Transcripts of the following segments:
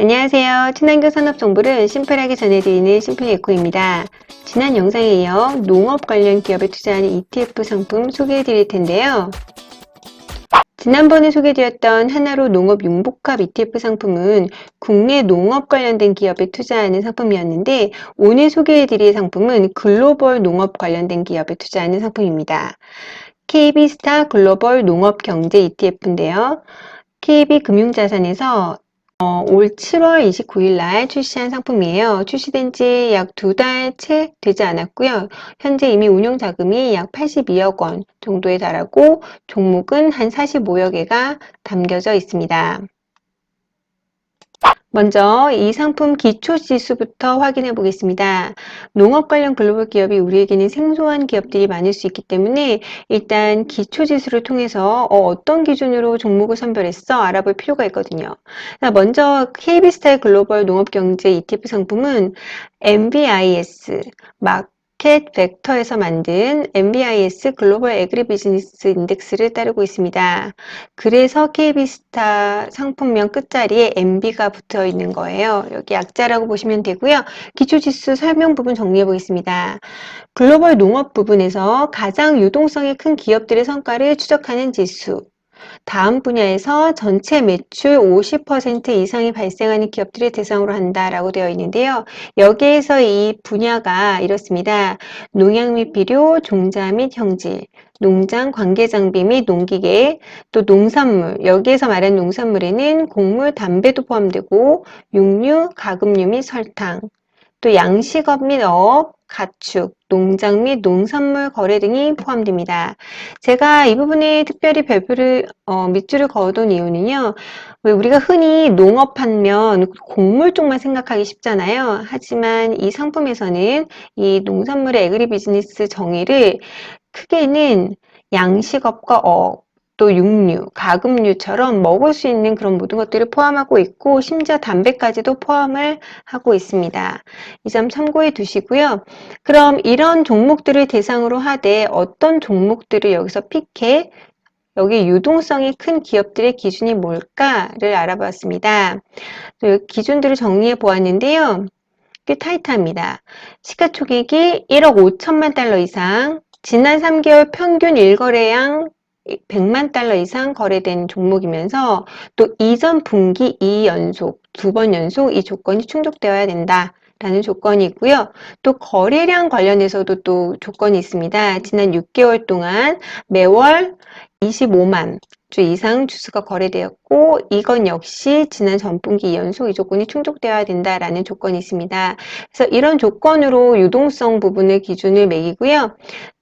안녕하세요. 친환경 산업 정보를 심플하게 전해드리는 심플에코입니다. 지난 영상에 이어 농업 관련 기업에 투자하는 ETF 상품 소개해드릴 텐데요. 지난번에 소개드렸던 하나로 농업 융복합 ETF 상품은 국내 농업 관련된 기업에 투자하는 상품이었는데 오늘 소개해드릴 상품은 글로벌 농업 관련된 기업에 투자하는 상품입니다. KB스타 글로벌 농업 경제 ETF인데요. KB금융자산에서 어, 올 7월 29일 날 출시한 상품이에요. 출시된 지 약 두 달 채 되지 않았고요. 현재 이미 운용 자금이 약 82억 원 정도에 달하고 종목은 한 45여 개가 담겨져 있습니다. 먼저 이 상품 기초 지수부터 확인해 보겠습니다. 농업 관련 글로벌 기업이 우리에게는 생소한 기업들이 많을 수 있기 때문에 일단 기초 지수를 통해서 어, 떤 기준으로 종목을 선별했어 알아볼 필요가 있거든요. 자, 먼저 KB스타일 글로벌 농업 경제 ETF 상품은 MBIS 막 마켓 벡터에서 만든 MBIS 글로벌 에그리 비즈니스 인덱스를 따르고 있습니다. 그래서 KB스타 상품명 끝자리에 MB가 붙어 있는 거예요. 여기 약자라고 보시면 되고요. 기초지수 설명 부분 정리해 보겠습니다. 글로벌 농업 부분에서 가장 유동성이 큰 기업들의 성과를 추적하는 지수. 다음 분야에서 전체 매출 50% 이상이 발생하는 기업들을 대상으로 한다라고 되어 있는데요. 여기에서 이 분야가 이렇습니다. 농약 및 비료, 종자 및 형질, 농장 관계 장비 및 농기계, 또 농산물, 여기에서 말하는 농산물에는 곡물, 담배도 포함되고 육류, 가금류 및 설탕, 또 양식업 및 어업, 가축, 농장 및 농산물 거래 등이 포함됩니다. 제가 이 부분에 특별히 별표를 어, 밑줄을 그어둔 이유는요. 왜 우리가 흔히 농업하면 곡물 쪽만 생각하기 쉽잖아요. 하지만 이 상품에서는 이 농산물의 에그리 비즈니스 정의를 크게는 양식업과 어업, 또 육류, 가금류처럼 먹을 수 있는 그런 모든 것들을 포함하고 있고 심지어 담배까지도 포함을 하고 있습니다. 이 점 참고해 두시고요. 그럼 이런 종목들을 대상으로 하되 어떤 종목들을 여기서 픽해 여기 유동성이 큰 기업들의 기준이 뭘까를 알아봤습니다. 기준들을 정리해 보았는데요. 꽤 타이트합니다. 시가총액이 1억 5천만 달러 이상, 지난 3개월 평균 일거래량 100만 달러 이상 거래된 종목이면서 또 이전 분기 2연속, 두 번 연속 이 조건이 충족되어야 된다. 라는 조건이 있고요. 또 거래량 관련해서도 또 조건이 있습니다. 지난 6개월 동안 매월 25만 주 이상 주수가 거래되었고 이건 역시 지난 전분기 연속 이 조건이 충족되어야 된다라는 조건이 있습니다. 그래서 이런 조건으로 유동성 부분을 기준을 매기고요.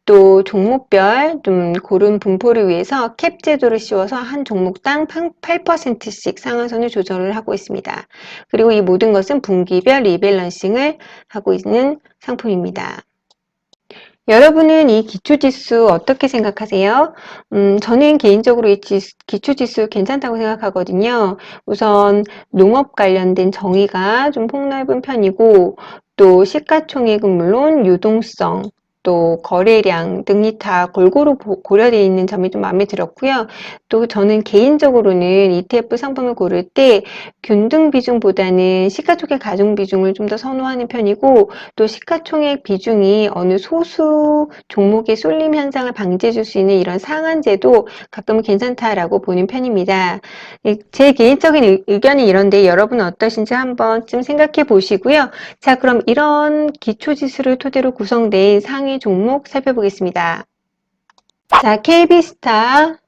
또 종목별 좀 고른 분포를 위해서 캡 제도를 씌워서 한 종목당 8%씩 상한선을 조절을 하고 있습니다. 그리고 이 모든 것은 분기별 리밸런싱을 하고 있는 상품입니다. 여러분은 이 기초지수 어떻게 생각하세요? 음, 저는 개인적으로 이 기초지수 괜찮다고 생각하거든요. 우선 농업 관련된 정의가 좀 폭넓은 편이고 또 시가총액은 물론 유동성, 또 거래량 등이 다 골고루 고려되어 있는 점이 좀 마음에 들었고요. 또 저는 개인적으로는 ETF 상품을 고를 때 균등 비중보다는 시가총액 가중 비중을 좀 더 선호하는 편이고 또 시가총액 비중이 어느 소수 종목의 쏠림 현상을 방지해 줄 수 있는 이런 상한제도 가끔은 괜찮다라고 보는 편입니다. 제 개인적인 의견이 이런데 여러분은 어떠신지 한번쯤 생각해 보시고요. 자 그럼 이런 기초지수를 토대로 구성된 상위 종목 살펴보겠습니다. 자, KB스타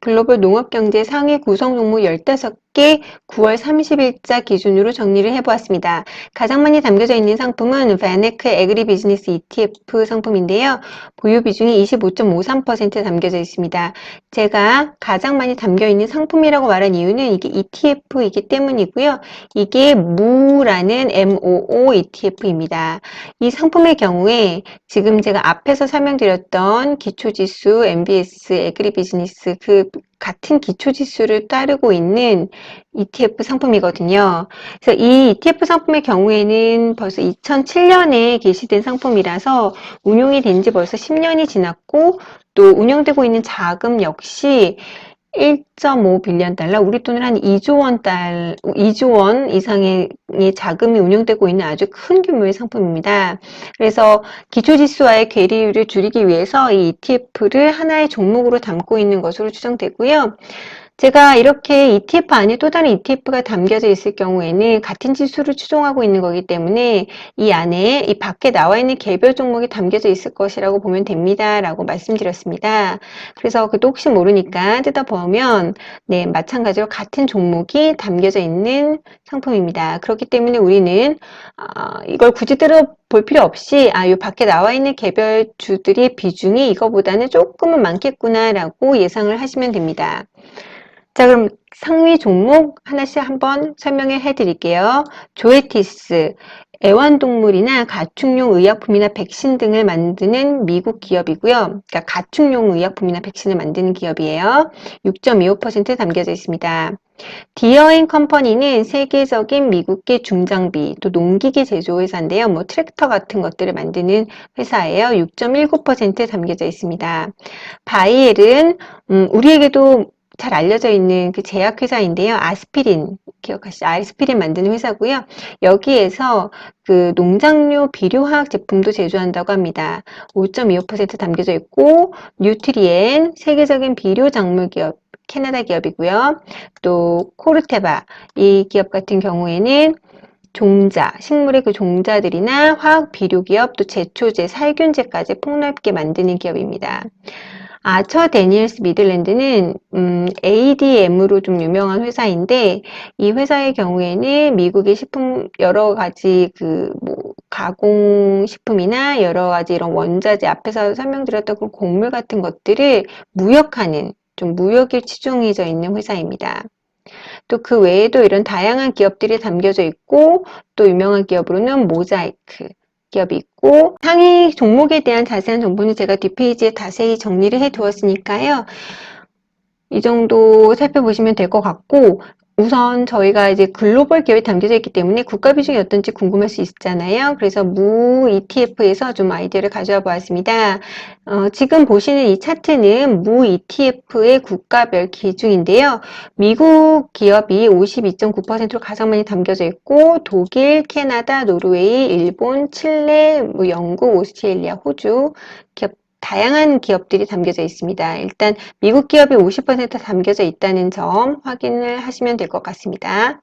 글로벌 농업경제 상위 구성 종목 15개 9월 30일자 기준으로 정리를 해보았습니다. 가장 많이 담겨져 있는 상품은 베네크 에그리 비즈니스 ETF 상품인데요. 보유 비중이 25.53% 담겨져 있습니다. 제가 가장 많이 담겨 있는 상품이라고 말한 이유는 이게 ETF이기 때문이고요. 이게 무라는 MOO ETF입니다. 이 상품의 경우에 지금 제가 앞에서 설명드렸던 기초지수, MBS, 에그리 비즈니스 그 같은 기초지수를 따르고 있는 ETF 상품이거든요. 그래서 이 ETF 상품의 경우에는 벌써 2007년에 게시된 상품이라서 운용이 된 지 벌써 10년이 지났고 또 운영되고 있는 자금 역시 1.5 빌리언 달러, 우리 돈으로 한 2조 원 달, 2조 원 이상의 자금이 운용되고 있는 아주 큰 규모의 상품입니다. 그래서 기초지수와의 괴리율을 줄이기 위해서 이 ETF를 하나의 종목으로 담고 있는 것으로 추정되고요. 제가 이렇게 ETF 안에 또 다른 ETF가 담겨져 있을 경우에는 같은 지수를 추종하고 있는 거기 때문에 이 안에 이 밖에 나와 있는 개별 종목이 담겨져 있을 것이라고 보면 됩니다. 라고 말씀드렸습니다. 그래서 그도 혹시 모르니까 뜯어보면 네, 마찬가지로 같은 종목이 담겨져 있는 상품입니다. 그렇기 때문에 우리는 어, 이걸 굳이 들어볼 필요 없이 아, 이 밖에 나와 있는 개별 주들의 비중이 이거보다는 조금은 많겠구나라고 예상을 하시면 됩니다. 자, 그럼 상위 종목 하나씩 한번 설명을 해드릴게요. 조에티스, 애완동물이나 가축용 의약품이나 백신 등을 만드는 미국 기업이고요. 그러니까 가축용 의약품이나 백신을 만드는 기업이에요. 6.25% 담겨져 있습니다. 디어앤 컴퍼니는 세계적인 미국계 중장비, 또 농기계 제조 회사인데요. 뭐 트랙터 같은 것들을 만드는 회사예요. 6.19% 담겨져 있습니다. 바이엘은 음, 우리에게도 잘 알려져 있는 그 제약회사인데요. 아스피린, 기억하시죠? 아스피린 만드는 회사고요. 여기에서 그 농장류 비료화학 제품도 제조한다고 합니다. 5.25% 담겨져 있고, 뉴트리엔, 세계적인 비료 작물 기업, 캐나다 기업이고요. 또 코르테바, 이 기업 같은 경우에는 종자, 식물의 그 종자들이나 화학 비료 기업, 또 제초제, 살균제까지 폭넓게 만드는 기업입니다. 아처 데니엘스 미들랜드는 음, ADM으로 좀 유명한 회사인데 이 회사의 경우에는 미국의 식품 여러 가지 그 뭐 가공 식품이나 여러 가지 이런 원자재 앞에서 설명드렸던 그 곡물 같은 것들을 무역하는 좀 무역에 치중해져 있는 회사입니다. 또 그 외에도 이런 다양한 기업들이 담겨져 있고 또 유명한 기업으로는 모자이크, 기업이 있고 상위 종목에 대한 자세한 정보는 제가 뒷페이지에 자세히 정리를 해 두었으니까요. 이 정도 살펴보시면 될 것 같고 우선 저희가 이제 글로벌 기업이 담겨져 있기 때문에 국가 비중이 어떤지 궁금할 수 있잖아요. 그래서 무 ETF에서 좀 아이디어를 가져와 보았습니다. 어, 지금 보시는 이 차트는 무 ETF의 국가별 기준인데요. 미국 기업이 52.9%로 가장 많이 담겨져 있고 독일, 캐나다, 노르웨이, 일본, 칠레, 뭐 영국, 오스트레일리아, 호주 기업 다양한 기업들이 담겨져 있습니다. 일단 미국 기업이 50% 담겨져 있다는 점 확인을 하시면 될 것 같습니다.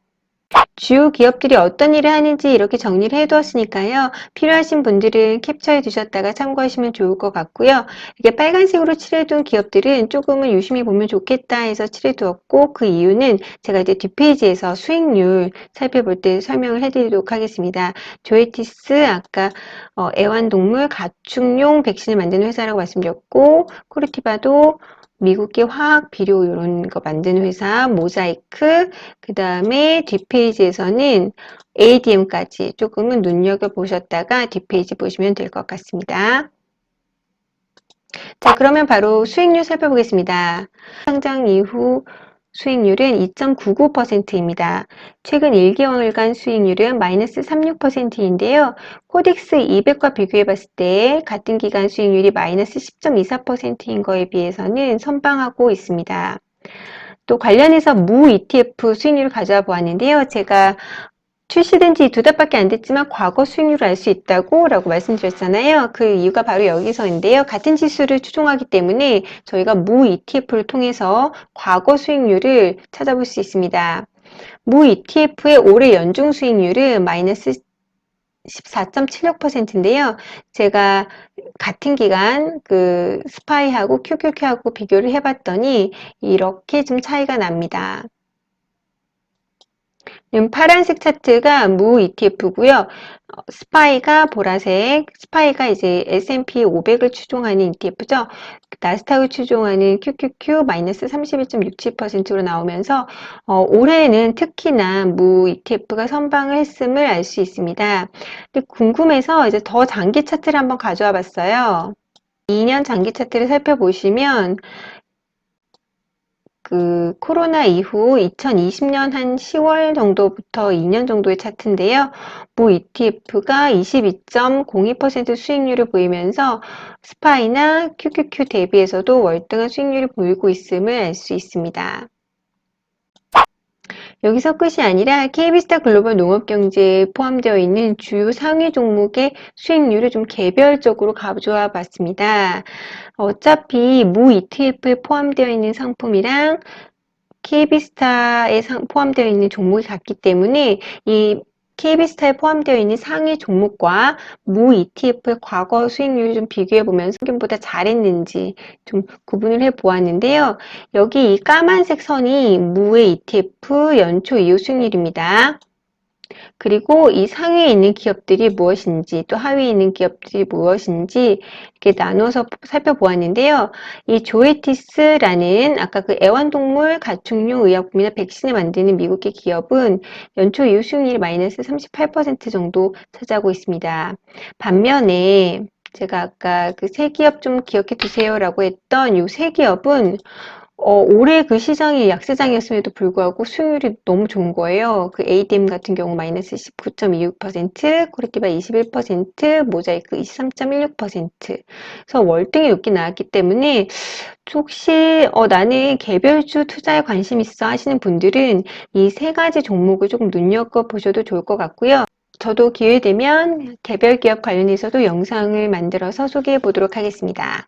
주요 기업들이 어떤 일을 하는지 이렇게 정리를 해 두었으니까요. 필요하신 분들은 캡처해 두셨다가 참고하시면 좋을 것 같고요. 이렇게 빨간색으로 칠해둔 기업들은 조금은 유심히 보면 좋겠다 해서 칠해 두었고 그 이유는 제가 이제 뒷페이지에서 수익률 살펴볼 때 설명을 해 드리도록 하겠습니다. 조에티스 아까 어, 애완동물 가축용 백신을 만드는 회사라고 말씀드렸고 코르티바도 미국계 화학 비료 이런 거 만드는 회사 모자이크 그 다음에 뒷페이지에서는 ADM까지 조금은 눈여겨보셨다가 뒷페이지 보시면 될 것 같습니다. 자 그러면 바로 수익률 살펴보겠습니다. 상장 이후 수익률은 2.99%입니다. 최근 1개월간 수익률은 마이너스 36%인데요. 코덱스 200과 비교해 봤을 때 같은 기간 수익률이 마이너스 10.24%인 거에 비해서는 선방하고 있습니다. 또 관련해서 무 ETF 수익률을 가져와 보았는데요. 제가 출시된 지 두 달밖에 안 됐지만 과거 수익률을 알 수 있다고 라고 말씀드렸잖아요. 그 이유가 바로 여기서인데요. 같은 지수를 추종하기 때문에 저희가 무 ETF를 통해서 과거 수익률을 찾아볼 수 있습니다. 무 ETF의 올해 연중 수익률은 마이너스 14.76%인데요. 제가 같은 기간 그 스파이하고 QQQ하고 비교를 해봤더니 이렇게 좀 차이가 납니다. 파란색 차트가 무 ETF고요. 어, 스파이가 보라색, 스파이가 이제 S&P 500을 추종하는 ETF죠. 나스닥을 추종하는 QQQ-31.67%로 나오면서 어, 올해는 특히나 무 ETF가 선방을 했음을 알 수 있습니다. 근데 궁금해서 이제 더 장기 차트를 한번 가져와 봤어요. 2년 장기 차트를 살펴보시면 그 코로나 이후 2020년 한 10월 정도부터 2년 정도의 차트인데요. 무 ETF가 22.02% 수익률을 보이면서 스파이나 QQQ 대비해서도 월등한 수익률을 보이고 있음을 알 수 있습니다. 여기서 끝이 아니라 KB스타 글로벌 농업경제에 포함되어 있는 주요 상위 종목의 수익률을 좀 개별적으로 가져와 봤습니다. 어차피 무 ETF에 포함되어 있는 상품이랑 KB스타에 포함되어 있는 종목이 같기 때문에 이 KB스타에 포함되어 있는 상위 종목과 무 ETF의 과거 수익률을 좀 비교해 보면서 평균보다 잘했는지 좀 구분을 해 보았는데요. 여기 이 까만색 선이 무의 ETF 연초 이후 수익률입니다. 그리고 이 상위에 있는 기업들이 무엇인지 또 하위에 있는 기업들이 무엇인지 이렇게 나눠서 살펴보았는데요. 이 조에티스라는 아까 그 애완동물 가축용 의약품이나 백신을 만드는 미국의 기업은 연초 이후 수익률이 마이너스 38% 정도 차지하고 있습니다. 반면에 제가 아까 그 세 기업 좀 기억해 두세요라고 했던 이 세 기업은 어, 올해 그 시장이 약세장이었음에도 불구하고 수익률이 너무 좋은 거예요. 그 ADM 같은 경우 마이너스 19.26%, 코레티바 21%, 모자이크 23.16%. 그래서 월등히 높게 나왔기 때문에 혹시 어, 나는 개별주 투자에 관심 있어 하시는 분들은 이 세 가지 종목을 조금 눈여겨 보셔도 좋을 것 같고요. 저도 기회 되면 개별 기업 관련해서도 영상을 만들어서 소개해 보도록 하겠습니다.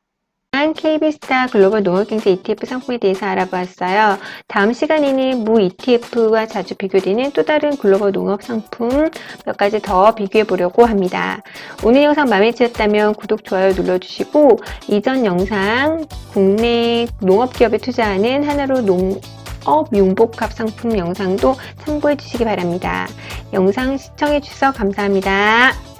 KB스타 글로벌 농업경제 ETF 상품에 대해서 알아보았어요. 다음 시간에는 무 ETF와 자주 비교되는 또 다른 글로벌 농업 상품 몇 가지 더 비교해 보려고 합니다. 오늘 영상 마음에 드셨다면 구독, 좋아요 눌러주시고 이전 영상 국내 농업기업에 투자하는 하나로 농업 융복합 상품 영상도 참고해 주시기 바랍니다. 영상 시청해 주셔서 감사합니다.